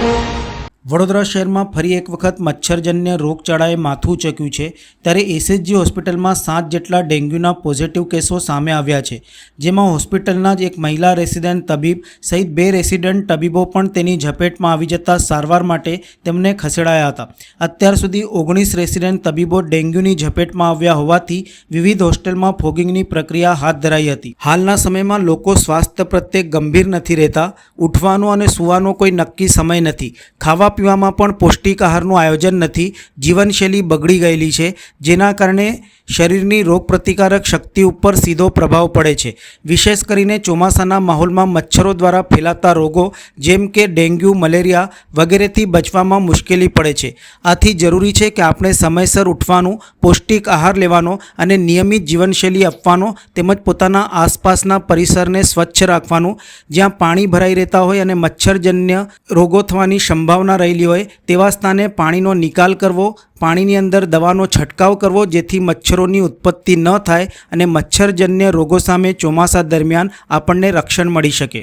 Thank you. Vadodara શહેરમાં ફરી એક વખત મચ્છરજન્ય રોગચાળાએ માથું ચક્યું છે, ત્યારે એસએચજી હોસ્પિટલમાં સાત જેટલા ડેન્ગ્યુના પોઝિટિવ કેસો સામે આવ્યા છે, જેમાં હોસ્પિટલના જ એક મહિલા રેસિડેન્ટ તબીબ સહિત બે રેસિડેન્ટ તબીબો પણ તેની ઝપેટમાં આવી જતા સારવાર માટે તેમને ખસેડાયા હતા. અત્યાર સુધી ઓગણીસ રેસિડેન્ટ તબીબો ડેન્ગ્યુની ઝપેટમાં આવ્યા હોવાથી વિવિધ હોસ્ટેલમાં ફોગિંગની પ્રક્રિયા હાથ ધરાઈ હતી. હાલના સમયમાં લોકો સ્વાસ્થ્ય પ્રત્યે ગંભીર નથી રહેતા, ઉઠવાનો અને સૂવાનો કોઈ નક્કી સમય નથી. ખાવા પીવામાં પણ પૌષ્ટિક આહારનું આયોજન નથી. જીવનશૈલી બગડી ગયેલી છે જેના કારણે શરીરની રોગપ્રતિકારક શક્તિ ઉપર સીધો પ્રભાવ પડે છે. વિશેષ કરીને ચોમાસાના માહોલમાં મચ્છરો દ્વારા ફેલાતા રોગો, જેમ કે ડેન્ગ્યુ, મલેરિયા વગેરેથી બચવામાં મુશ્કેલી પડે છે. આથી જરૂરી છે કે આપણે સમયસર ઉઠવાનું, પૌષ્ટિક આહાર લેવાનો અને નિયમિત જીવનશૈલી આપવાનો તેમજ પોતાના આસપાસના પરિસરને સ્વચ્છ રાખવાનું, જ્યાં પાણી ભરાઈ રહેતા હોય અને મચ્છરજન્ય રોગો થવાની સંભાવના રહેલી હોય, તેવા સ્થાને પાણીનો નિકાલ કરવો પાણીની અંદર દવાનો છંટકાવ કરવો જેથી મચ્છરોની ઉત્પત્તિ ન થાય અને મચ્છરજન્ય રોગો સામે ચોમાસા દરમિયાન આપણને રક્ષણ મળી શકે.